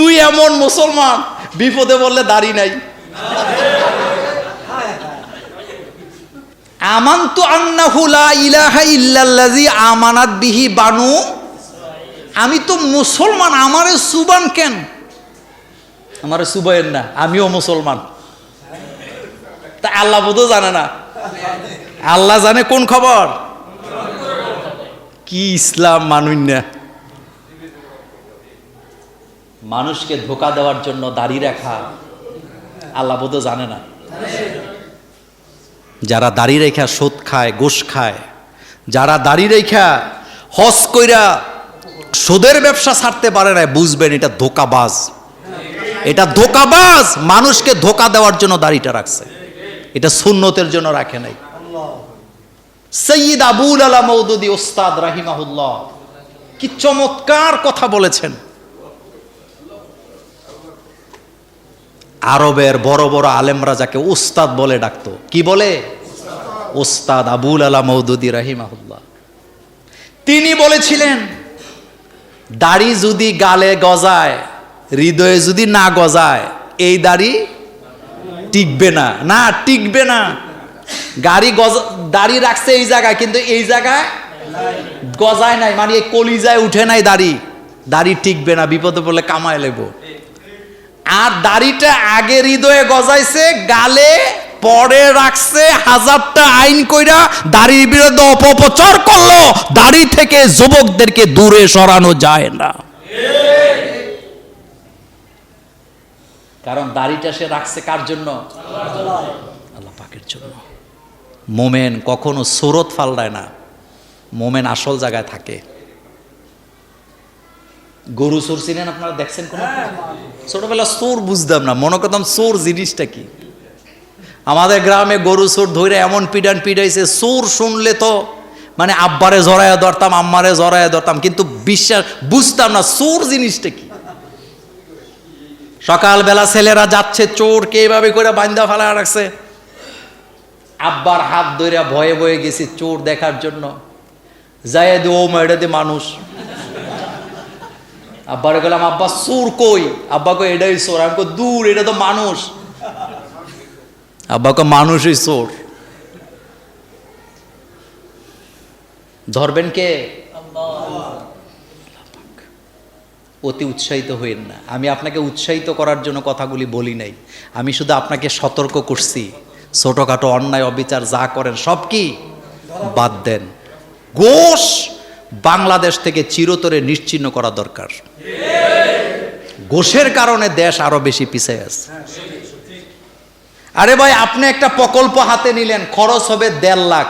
তুই এমন মুসলমান, বিপদে বললে দাড়ি নাই। আমান্তু আন্নাহু লা ইলাহা ইল্লাল্লাযী আমানাত বিহি বানু। আমি তো মুসলমান, আমারে সুবান কেন? আমারে সুবাইন না, আমিও মুসলমান। তা আল্লাহ বোধও জানে না। আল্লাহ জানে কোন খবর? কি ইসলাম মানুষ না মানুষকে ধোকা দেওয়ার জন্য দাড়ি রাখা, আল্লাহ বোধও জানে না। যারা দাড়ি রেখা সুদ খায় গোশ খায়, যারা দাড়ি রেখা হস কইরা সুদের ব্যবসা ছাড়তে পারে না বুঝবেন এটা ধোকাবাজ। এটা ধোকাবাজ, মানুষকে ধোকা দেওয়ার জন্য দাড়িটা রাখছে। এটা সুন্নতের জন্য রাখে নাই। সৈয়দ আবুল আলা মৌদুদি ওস্তাদ রাহিমাহুল্লাহ, কি চমৎকার কথা বলেছেন। আরবের বড় বড় আলেমরা যাকে উস্তাদ বলে ডাকতো। কি বলে? ওস্তাদ আবুল আলা মৌদুদি রাহিমাহুল্লাহ। তিনি বলেছিলেন, দাড়ি যদি গালে গজায়, হৃদয়ে যদি না গজায়, এই দাড়ি টিকবে না। না, টিকবে না। গাড়ি গজ, দাড়ি রাখছে এই জায়গায়, কিন্তু এই জায়গায় গজায় নাই মানে কলিজায় উঠে নাই দাড়ি। দাড়ি টিকবে না, বিপদে পড়লে কামায় লেবো। আর দাড়িটা আগে হৃদয়ে গজাইছে, গালে পরে রাখছে, হাজারটা আইন কইরা দাড়ির বিরুদ্ধে অপপ্রচার করল। দাড়ি থেকে যুবকদেরকে দূরে সরানো যায় না। কারণ দাড়িটা সে রাখছে কার জন্য? আল্লাহ পাকের জন্য। মোমেন কখনো সুরত ফালদায় না। মোমেন আসল জায়গায় থাকে। গরু চোর চিনেন আপনারা দেখছেন কোন? ছোটবেলা চোর বুঝতাম না মনে করতাম চোর জিনিসটা কি? আমাদের গ্রামে গরু চোর ধরে এমন পিডান পিডাইছে চোর শুনলে তো মানে আব্বারে জড়াইয়া ধরতাম আম্মারে জড়াইয়া ধরতাম কিন্তু বিশ্বাস বুঝতাম না চোর জিনিসটা কি? সকালবেলা ছেলেরা যাচ্ছে চোরকে এইভাবে করে বান্দা ফেলা রাখছে? আব্বার হাত ধরে ভয়ে ভয়ে গেছি চোর দেখার জন্য। যাই দে ও মেয়েটা দে মানুষ। আব্বারে গেলাম আব্বা চোর কই? আব্বা কই এটাই সোর। আমি দূর, এটা তো মানুষ। আব্বা কই মানুষই সোর। ধরবেন কে? অতি উৎসাহিত হইন না। আমি আপনাকে উৎসাহিত করার জন্য কথাগুলি বলি নাই। আমি শুধু আপনাকে সতর্ক করছি। ছোটোখাটো অন্যায়, অবিচার যা করেন সব কি বাদ দেন। গোশ! বাংলাদেশ থেকে চিরতরে নিশ্চিহ্ন করা দরকার। গোশের কারণে দেশ আরও বেশি পিছিয়ে আছে। আরে ভাই, আপনি একটা প্রকল্প হাতে নিলেন, খরচ হবে দেড় লাখ,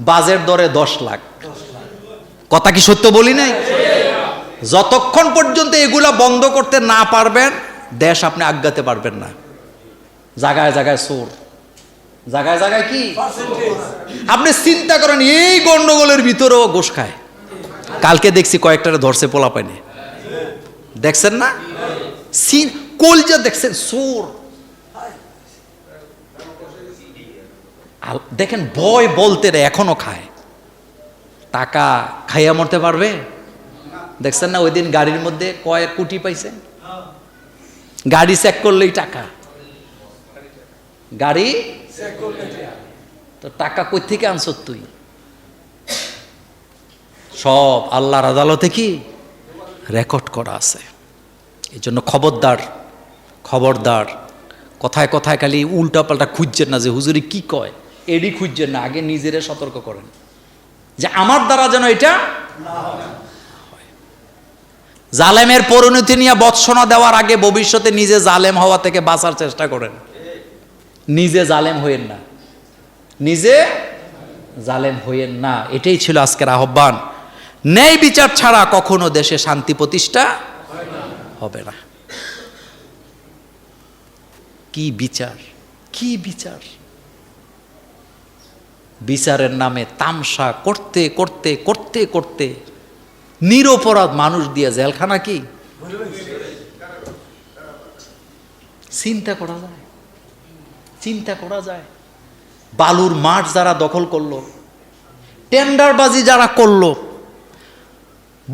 বাজেট দরে দশ লাখ। কথা কি সত্য বলি নাই? যতক্ষণ পর্যন্ত এগুলা বন্ধ করতে না পারবেন, দেশ আপনি আজ্ঞাতে পারবেন না। জায়গায় জায়গায় সোর জায়গায় জায়গায় কি? আপনি চিন্তা করেন, এই গন্ডগোলের ভিতরেও গোস খায়। কালকে দেখছি কয়েকটারে ধরছে পোলা পাইনি দেখছেন না? সিন, কলজা দেখছেন সোর দেখেন, ভয় বলতে রে এখনও খায়। টাকা খাইয়া মরতে পারবে? দেখছেন না ওই দিন গাড়ির মধ্যে কয়েক কোটি পাইছে? গাড়ি চেক করলেই টাকা। গাড়ি? তো টাকা কই থেকে আনছ তুই? সব আল্লাহর আদালতে কি? রেকর্ড করা আছে। এই জন্য খবরদার খবরদার। কথায় কথায় খালি উল্টা পাল্টা খুঁজছেন না যে হুজুরি কি কয়? এডি খুঁজছেন না, আগে নিজেরে সতর্ক করেন। যে আমার দ্বারা যেন এটা জালেমের পরিণতি নিয়ে বৎসনা দেওয়ার আগে ভবিষ্যতে নিজে জালেম হওয়া থেকে বাঁচার চেষ্টা করেন। নিজে জালেম হইয়েন না। নিজে জালেম হইয়েন না। এটাই ছিল আজকের আহ্বান। ন্যায় বিচার ছাড়া কখনো দেশে শান্তি প্রতিষ্ঠা হবে না। কি বিচার? কি বিচার? বিচারের নামে তামসা করতে করতে করতে করতে নিরপরাধ মানুষ দিয়ে জেলখানা কি? চিন্তা করা যায়। চিন্তা করা যায়। বালুর মাঠ যারা দখল করল, টেন্ডারবাজি যারা করল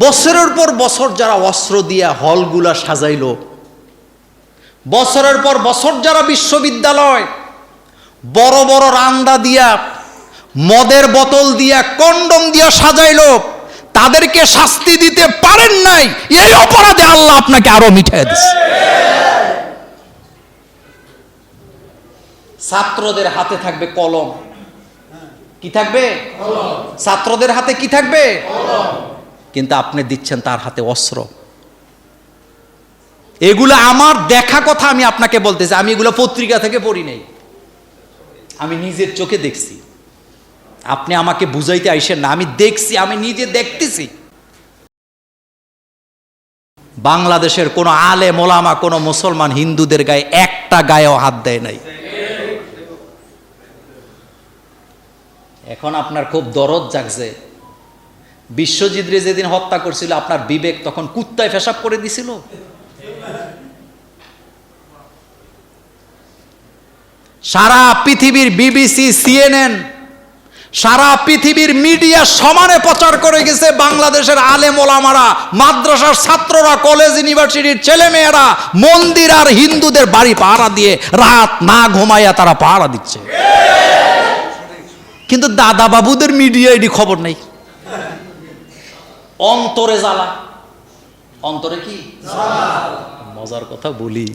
বছরের পর বছর যারা অস্ত্র দিয়া হলগুলা সাজাইলো, বছরের পর বছর যারা বিশ্ববিদ্যালয়, বড় বড় রান্দা দিয়া, মদের বোতল দিয়া, কন্ডম দিয়া সাজাইলো, তাদেরকে শাস্তি দিতে পারেন নাই, এই অপরাধে আল্লাহ আপনাকে আরও মিঠাই দিচ্ছে ছাত্রদের হাতে থাকবে কলম। কি থাকবে? ছাত্রদের হাতে কি থাকবে? কিন্তু আপনি দিচ্ছেন তার হাতে অস্ত্র। এগুলো আমার দেখা কথা আমি আপনাকে বলতেছি, আমি এগুলো পত্রিকা থেকে পড়ি নাই। আমি নিজের চোখে দেখছি। আপনি আমাকে বুঝাইতে আইসেন না, আমি দেখছি, আমি নিজে দেখতেছি। বাংলাদেশের কোনো আলে মোলামা, কোনো মুসলমান হিন্দুদের গায়ে একটা গায়েও হাত দেয় নাই। এখন আপনার খুব দরদ জাগছে। বিশ্বজিৎ রে যেদিন হত্যা করছিল, আপনার বিবেক তখন কুত্তায় পেশাব করে দিছিল? সারা পৃথিবীর বিবিসি, সিএনএন, সারা পৃথিবীর মিডিয়া সমানে প্রচার করে গেছে বাংলাদেশের আলেম ওলামারা, মাদ্রাসার ছাত্ররা, কলেজ, ইউনিভার্সিটির ছেলেমেয়েরা, মন্দির আর হিন্দুদের বাড়ি পাহারা দিয়ে রাত না ঘুমাইয়া তারা পাহারা দিচ্ছে। কিন্তু দাদা বাবুদের মিডিয়া এটি খবর নেই। অন্তরে জ্বালা। অন্তরে কি? মজার কথা বলি।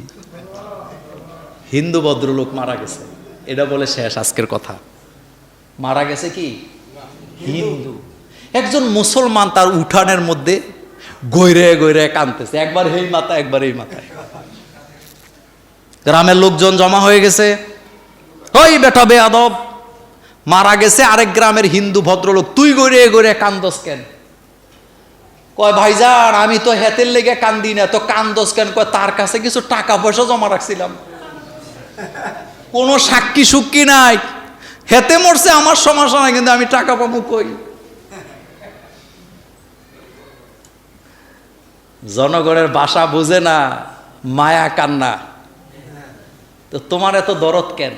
হিন্দু ভদ্রলোক মারা গেছে। এটা বলে শেষ আজকের কথা। মারা গেছে কি? হিন্দু। একজন মুসলমান তার উঠানের মধ্যে গৈরে গৈরে কানতেছে একবার এই মাথা একবার এই মাথায়। গ্রামের লোকজন জমা হয়ে গেছে। ওই বেটা বেয়াদব মারা গেছে। আরেক গ্রামের হিন্দু ভদ্রলোক তুই গড়ে গড়ে কান্দস কেন? কয়, ভাইজান, আমি তো হেতের লেগে কান্দি না। তো কান্দস কেন? কয়, তার কাছে কিছু টাকা পয়সা জমা রাখছিলাম। কোনো সাক্ষী সুক্ষী নাই। হেতে মরছে, আমার সমস্যা নাই, কিন্তু আমি টাকা পাবো কই? জনগণের বাসা বুঝে না, মায়া কান্না। তো তোমার এত দরদ কেন?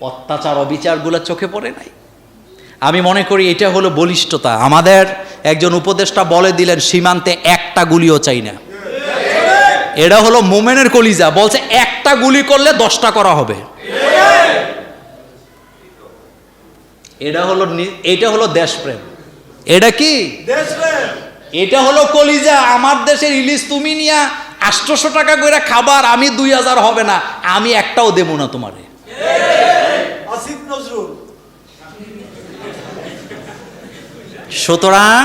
অত্যাচার, অবিচারগুলো চোখে পড়ে নাই? আমি মনে করি এটা হলো বলিষ্ঠতা। আমাদের একজন উপদেষ্টা বলে দিলেন সীমান্তে একটা গুলিও চাই না। এটা হলো মোমেনের কলিজা বলছে একটা গুলি করলে দশটা করা হবে। এটা হলো এটা হলো দেশপ্রেম। এটা কি? এটা হলো কলিজা আমার দেশের ইলিশ তুমি নিয়া আটশোশো টাকা করে খাবার আমি দুই হাজার হবে না আমি একটাও দেবো না তোমারে। সুতরাং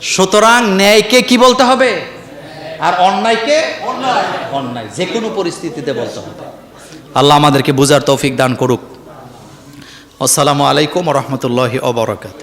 সুতরাং ন্যায়কে কি বলতে হবে? আর অন্যায়কে অন্যায়, যে কোনো পরিস্থিতিতে বলতে হবে। আল্লাহ আমাদেরকে বুঝার তৌফিক দান করুক। আসসালামু আলাইকুম রহমতুল্লাহি অবরকাত